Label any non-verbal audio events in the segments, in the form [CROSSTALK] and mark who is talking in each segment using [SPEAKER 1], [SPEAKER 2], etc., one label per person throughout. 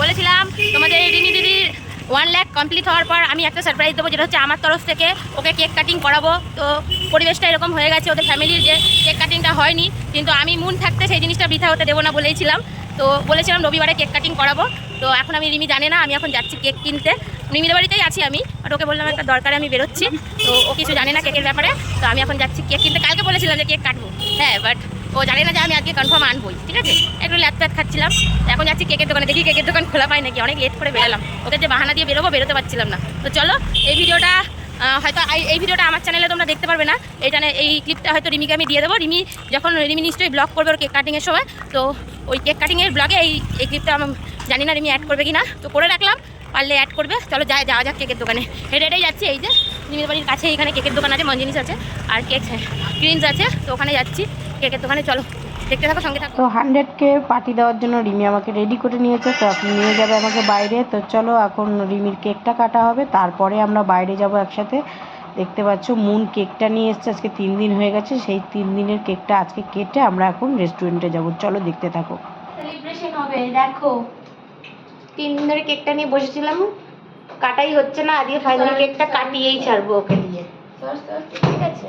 [SPEAKER 1] বলেছিলাম তোমাদের রিমি দিদির ওয়ান ল্যাক কমপ্লিট হওয়ার পর আমি একটা সারপ্রাইজ দেবো, যেটা হচ্ছে আমার তরফ থেকে ওকে কেক কাটিং করাবো। তো পরিবেশটা এরকম হয়ে গেছে ওদের ফ্যামিলির যে কেক কাটিংটা হয়নি, কিন্তু আমি মুন থাকতে সেই জিনিসটা বৃথা হতে দেবো না বলেইছিলাম তো বলেছিলাম রবিবারে কেক কাটিং করাবো। তো এখন আমি রিমি জানে না, আমি এখন যাচ্ছি কেক কিনতে। রিমিদের বাড়িতেই আছি আমি বাট ওকে বললাম একটা দরকারে আমি বেরোচ্ছি। তো ও কিছু জানে না কেকের ব্যাপারে, তো আমি এখন যাচ্ছি কেক কিনতে। কালকে বলেছিলাম যে কেক কাটবো। হ্যাঁ বাট ও জানে না যে আমি আজকে কনফার্ম আনবোই, ঠিক আছে? একটু ল্যাপ প্যাট খাচ্ছিলাম। এখন যাচ্ছি কেকের দোকানে, দেখি কেকের দোকান খোলা পাই নাকি, অনেক লেট করে বেরোলাম। ওকে যে বাহানা দিয়ে বেরোবো, বেরোতে পারছিলাম না। তো চলো, এই ভিডিওটা হয়তো এই- ভিডিওটা আমার চ্যানেলে তোমরা দেখতে পারবে না। চ্যানেল এই ক্লিপটা হয়তো রিমিকে আমি দিয়ে দেবো। রিমি যখন, রিমি নিশ্চয়ই ব্লগ করবে ওর কেক কাটিংয়ের সময়। তো ওই কেক কাটিংয়ের ব্লগে এই এই ক্লিপটা জানি না রিমি অ্যাড করবে কি না তো করে রাখলাম। পারলে অ্যাড করবে। চলো যাই যাওয়া যাক কেকের দোকানে। হেঁটে হেঁটেই যাচ্ছি এই যে রিমির বাড়ির কাছে এখানে কেকের দোকান আছে মঞ্জিনিস আছে আর কেক ক্রিমস আছে তো ওখানে যাচ্ছি কেকের দোকানে চলো। দেখতে থাকো সঙ্গে থাকো।
[SPEAKER 2] তো হান্ড্রেডকে পার্টি দেওয়ার জন্য রিমি আমাকে রেডি করে নিয়েছে তো আপনি নিয়ে যাবে আমাকে বাইরে। তো চলো এখন রিমির কেকটা কাটা হবে তারপরে আমরা বাইরে যাব একসাথে। দেখতে পাচ্ছ মুন কেকটা নিয়ে এসছে আজকে তিন দিন হয়ে গেছে সেই তিন দিনের কেকটা আজকে কেটে আমরা এখন রেস্টুরেন্টে যাব। চলো দেখতে থাকো।
[SPEAKER 1] সেলিব্রেশন হবে দেখো। তিন দিন ধরে কেকটা নিয়ে বসেছিলাম। কাটাই হচ্ছে না আজকে ফাইনালি কেকটা কাটিয়েই ছাড়বো ওকে দিয়ে ঠিক আছে।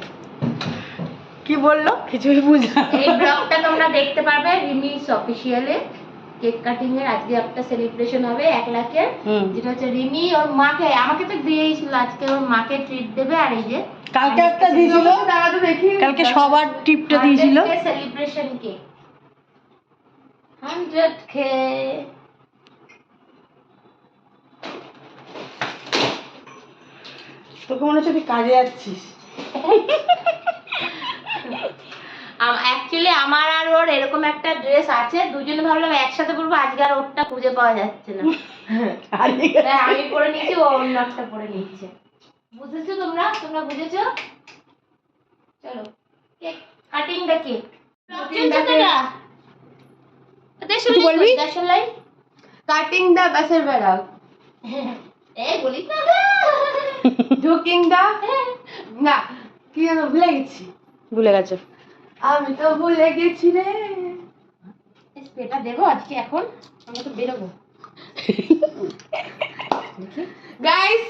[SPEAKER 2] কি বলল? কিছুই বুঝা
[SPEAKER 1] এই ব্লগটা তোমরা দেখতে পারবে রিমিস অফিসিয়ালে কেক কাটিং এর আজকে একটা সেলিব্রেশন হবে এক লাখের। যেটা হচ্ছে রিমি ওর মাকে আমাকে তো দিয়েইছিল আজকে ওর মাকে ট্রিট দেবে আর এই যে
[SPEAKER 2] কালকে একটা দিয়েছিল? কালকে সবার টিপটা দিয়েছিল?
[SPEAKER 1] সেলিব্রেশন কেক কে।
[SPEAKER 2] তোকে মনে হচ্ছে তুই কাজে যাচ্ছিস।
[SPEAKER 1] অ্যাকচুয়ালি আমার আর ওর এরকম একটা ড্রেস আছে দুজনে ভাবলাম একসাথে পরবো আজকে আর ওরটা খুঁজে পাওয়া যাচ্ছে না। আমি পরে নিয়েছি ও অন্য একটা পরে নিচ্ছে। বুঝেছ তোমরা? তোমরা বুঝেছ? চলো কেক কাটিং দ্য কেক
[SPEAKER 2] বলবি?
[SPEAKER 3] কাটিং দা বাসের বেড়া।
[SPEAKER 1] এ বলিস না
[SPEAKER 3] ঢুকিং দা? না কি যেন ভুলে গেছি।
[SPEAKER 2] ভুলে গেছে।
[SPEAKER 3] আমি তো ভুলে গেছি রে।
[SPEAKER 1] স্প্রেটা দেবো আজকে এখন আমরা তো বেরোবো।
[SPEAKER 3] গাইস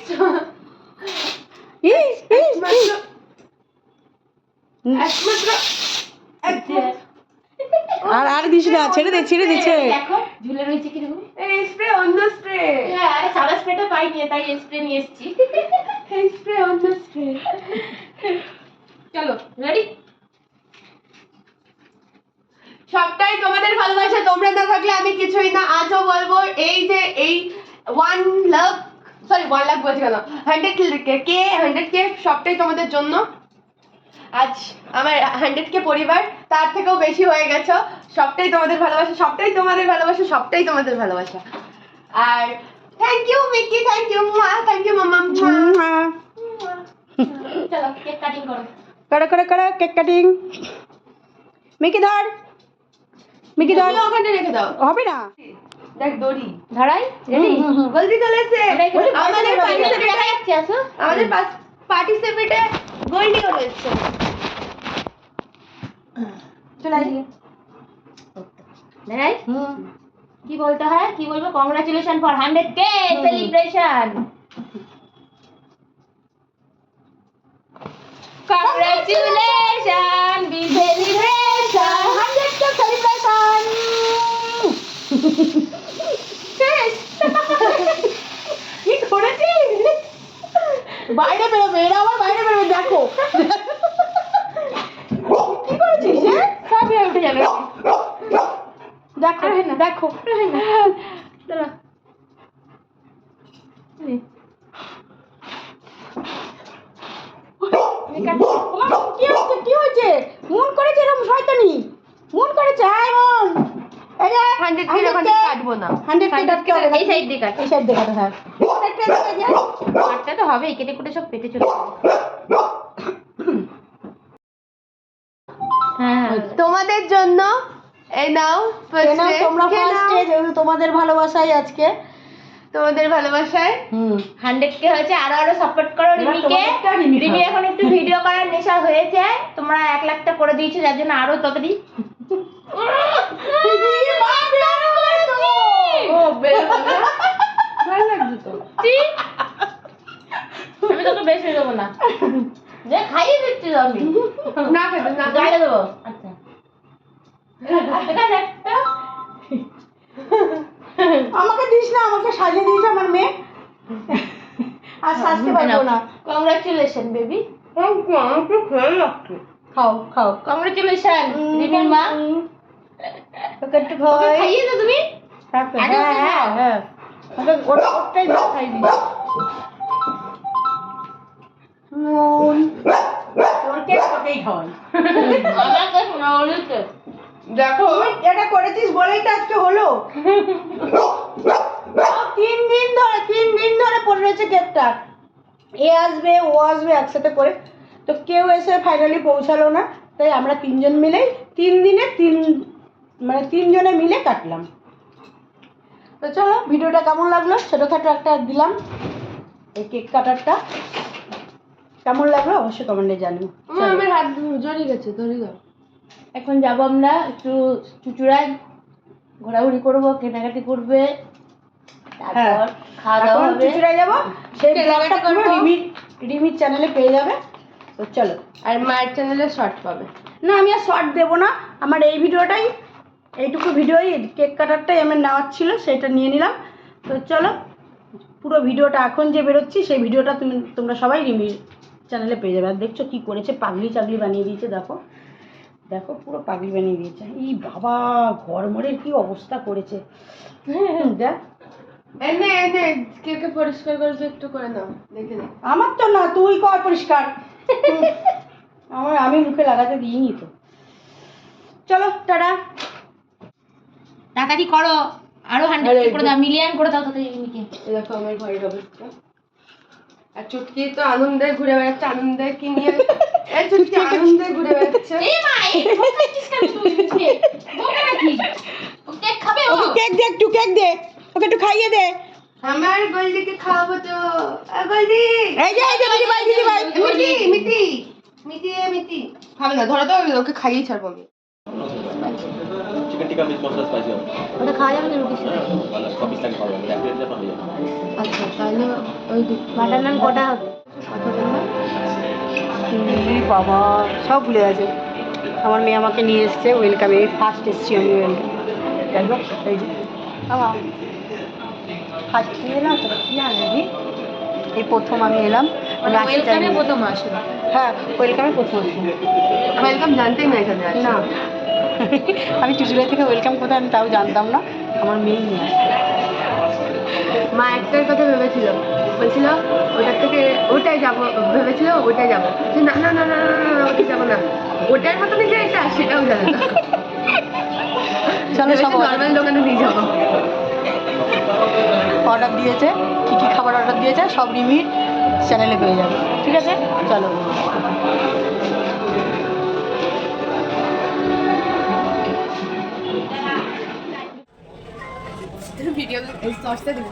[SPEAKER 2] ইস, ইস, ইস।
[SPEAKER 3] একমাত্র একমাত্র
[SPEAKER 2] আর আর দিস না ছেড়ে দে ছেড়ে দে ছেড়ে
[SPEAKER 1] দেখো ঝুলে রয়েছে কীরকম
[SPEAKER 3] এই স্প্রে অন্য স্প্রে।
[SPEAKER 1] হ্যাঁ আরে সাদা স্প্রেটা পাইনি তাই স্প্রে নিয়ে এসেছি।
[SPEAKER 3] এই স্প্রে অন্য স্প্রে।
[SPEAKER 1] চলো রেডি
[SPEAKER 3] সবটাই তোমাদের ভালোবাসা তোমরা না থাকলে আমি কিছুই না আজও বলব এই যে এই one lakh sorry one lakh বলছি কেন? হান্ড্রেড কে হান্ড্রেড কে সবটাই তোমাদের জন্য। আজ আমার হান্ড্রেড কে পরিবার তার থেকেও বেশি হয়ে গেছো। সবটাই তোমাদের ভালোবাসা সবটাই তোমাদের ভালোবাসা সবটাই তোমাদের ভালোবাসা। আর thank you Mickey thank you মা থ্যাংক ইউ মামা
[SPEAKER 1] চলো কেক কাটিং করো।
[SPEAKER 2] করে করে করে কেক কাটিং মিকি ধর। মিকি ধর।
[SPEAKER 3] ওখানে রেখে দাও।
[SPEAKER 2] হবে না?
[SPEAKER 3] দেখ দড়ি।
[SPEAKER 1] ধরাই রেডি
[SPEAKER 3] গলতি চলেছে আমাদের পার্টিসিপেটে
[SPEAKER 1] দেখা যাচ্ছে আসো।
[SPEAKER 3] আমাদের পার্টিসিপেটে গোল্ডিও রয়েছে। চলে আসি।
[SPEAKER 1] ধরাই কি বলতে হয়? কি বলব? কংগ্রাচুলেশন ফর হান্ড্রেড কে সেলিব্রেশন কংগ্রাচুলেশন বি সেলিব্রেশন হান্ড্রেড কে সেলিব্রেশন
[SPEAKER 2] কি করেছিস বাইরে বেরোবে এরা আবার বাইরে বেরোবে দেখো কি করেছিস হ্যাঁ
[SPEAKER 1] সব হয়ে উঠে যাবে
[SPEAKER 2] দেখো দেখো
[SPEAKER 1] দাঁড়া
[SPEAKER 2] ওমা, কি হয়েছে কি হয়েছে মন করেছে এরকম শয়তানি মন করেছে হাই মন এই যে
[SPEAKER 3] হান্ড্রেড কে ওখানে কাটবো না।
[SPEAKER 2] হান্ড্রেড কে ডাকতে হবে
[SPEAKER 1] এই সাইড দিয়ে কাট
[SPEAKER 2] এই সাইড দেখাতে হ্যাঁ। হান্ড্রেড কে দিকে যা
[SPEAKER 1] কাটতে তো হবেই কেটে কুটে সব পেটে চলে হ্যাঁ।
[SPEAKER 3] তোমাদের জন্য এই নাও
[SPEAKER 2] তোমরা ফার্স্টে। যেহেতু তোমাদের ভালোবাসাই আজকে।
[SPEAKER 3] তোমাদের ভালোবাসায়।
[SPEAKER 2] হুম।
[SPEAKER 1] হান্ড্রেড কে হয়েছে আরও আরও সাপোর্ট করো রিমিকে।
[SPEAKER 2] রিমি
[SPEAKER 1] এখন একটু ভিডিও করার নেশা হয়েছে। তোমরা এক লাখটা করে দিয়েছ যার জন্য আরও ততদি
[SPEAKER 2] ও বেরোবে
[SPEAKER 1] তো ছি! আমি তোকে বেশি দেবো না। যে খাইয়ে দিচ্ছি আমি।
[SPEAKER 3] না খেতে না
[SPEAKER 1] গায়ে দেবো। আচ্ছা।
[SPEAKER 2] আমাকে দিস না আমাকে সাজিয়ে দিস আমার মেয়ে। আর সাজতে পারব না।
[SPEAKER 1] কংগ্রাচুলেশন বেবি
[SPEAKER 3] আমাকে খেয়ে লাগছে।
[SPEAKER 2] খাও খাও।
[SPEAKER 1] কংগ্রাচুলেশন রিমির মা।
[SPEAKER 2] তোকে একটু
[SPEAKER 1] খাইয়ে দাও তুমি।
[SPEAKER 2] হ্যাঁ হ্যাঁ হ্যাঁ ওটা ওটাই ভাত খাই দিস মন
[SPEAKER 3] দেখো
[SPEAKER 2] এটা করেছিস বলেই তো আজকে হলো তিন দিন ধরে তিন দিন ধরে পড়ে রয়েছে কেকটা এ আসবে ও আসবে একসাথে করে তো কেউ এসে ফাইনালি পৌঁছালো না তাই আমরা তিনজন মিলেই তিন দিনে তিন মানে তিনজনে মিলে কাটলাম। তো চলো ভিডিওটা কেমন লাগল? ছোটোখাটো একটা দিলাম। এই কেক কাটারটা। কেমন লাগল? অবশ্যই কমেন্টে জানিও।
[SPEAKER 3] আমার আমার হাত জড়িয়ে গেছে ধরে দাও।
[SPEAKER 1] এখন যাব আমরা একটু চুচুড়ায়। ঘোরাঘুরি করব কেনাকাটি করবে। তারপর খাওয়া দাওয়া হবে।
[SPEAKER 2] চুচুড়ায় যাব। সেই ব্লগটা পুরো রিমির রিমির চ্যানেলে পেয়ে যাবে। তো চলো।
[SPEAKER 3] আর মায়ের চ্যানেলে শর্ট পাবে।
[SPEAKER 2] না আমি আর শর্ট দেবো না। আমার এই ভিডিওটাই এইটুকু ভিডিওই কেক কাটারটাই আমার নেওয়ার ছিল সেটা নিয়ে নিলাম। তো চলো পুরো ভিডিওটা এখন যে বেরোচ্ছি সেই ভিডিওটা তুমি তোমরা সবাই রিমির চ্যানেলে পেয়ে যাবে। আর দেখছ কী করেছে? পাগলি চাগলি বানিয়ে দিয়েছে দেখো। দেখো পুরো পাগলি বানিয়ে দিয়েছে। এই বাবা ঘরমরের কি অবস্থা করেছে? দেখ।
[SPEAKER 3] এনে এনে কেকে পরিষ্কার করে দিয়ে একটু করে নাও দেখে নে।
[SPEAKER 2] আমার তো না তুই কর পরিষ্কার। আমার আমি মুখে লাগাতে দিইনি তো। চলো টাটা।
[SPEAKER 1] তাড়াতাড়ি করো। আরও হান্ড্রেড করে দাও মিলিয়ন করে দাও তাড়াতাড়ি
[SPEAKER 3] দেখো আমার ঘরের অবস্থা। আর চুটকি তো আনন্দে ঘুরে বেড়াচ্ছে আনন্দে কি নিয়ে এই চুটকি আনন্দে ঘুরে বেড়াচ্ছে।
[SPEAKER 1] এই মা কেক খাবে ও?
[SPEAKER 2] ওকে কেক দে একটু কেক দে। ওকে একটু খাইয়ে দে।
[SPEAKER 3] আমার গোল্ডিকে খাওয়াবো তো। আ, গোল্ডি
[SPEAKER 2] এই যে এই যে দিদি ভাই দিদি ভাই।
[SPEAKER 3] মিটি মিটি মিটি এ মিটি খাবে না ধরো তো ওকে খাইয়েই ছাড়বো আমি।
[SPEAKER 4] চিকেন টিকা মিক্স মশলা স্পাইসি
[SPEAKER 1] ওটা খাওয়া যাবে না রুটির সাথে?
[SPEAKER 4] ভালো সব পিস থাকে যাবে।
[SPEAKER 3] তাহলে ওই
[SPEAKER 1] বাটার নান কটা হবে?
[SPEAKER 2] বাবা সব ভুলে গেছে। আমার মেয়ে আমাকে নিয়ে এসছে ওয়েলকামে এই ফার্স্ট এসছি আমি ওয়েলকাম এই যে। বাবা ফার্স্ট এলাম? তো কী আনবি এই প্রথম আমি এলাম আমি
[SPEAKER 1] ওয়েলকামে প্রথম আসবে
[SPEAKER 2] হ্যাঁ ওয়েলকামে প্রথম আসছি
[SPEAKER 3] ওয়েলকাম জানতেই না এখানে
[SPEAKER 2] না। [LAUGHS] আমি চুচুড়াই থেকে ওয়েলকাম কোথায় আমি তাও জানতাম না। আমার মেয়ে নিয়ে আসছে
[SPEAKER 3] মা একটাই কথা ভেবেছিল। বলছিল ওটার থেকে ওটাই যাব। ভেবেছিল ওটাই যাব। না না না না না ওটাই যাব না। ওটার মতনই যে এটা সেটাও জানে না।
[SPEAKER 2] চলো সব
[SPEAKER 3] নর্মাল দোকানে নিয়ে যাব।
[SPEAKER 2] অর্ডার দিয়েছে কী কী খাবার অর্ডার দিয়েছে সব রিমির চ্যানেলে পেয়ে যাবে। ঠিক আছে? চলো।
[SPEAKER 3] ভিডিও এই সসটা দিব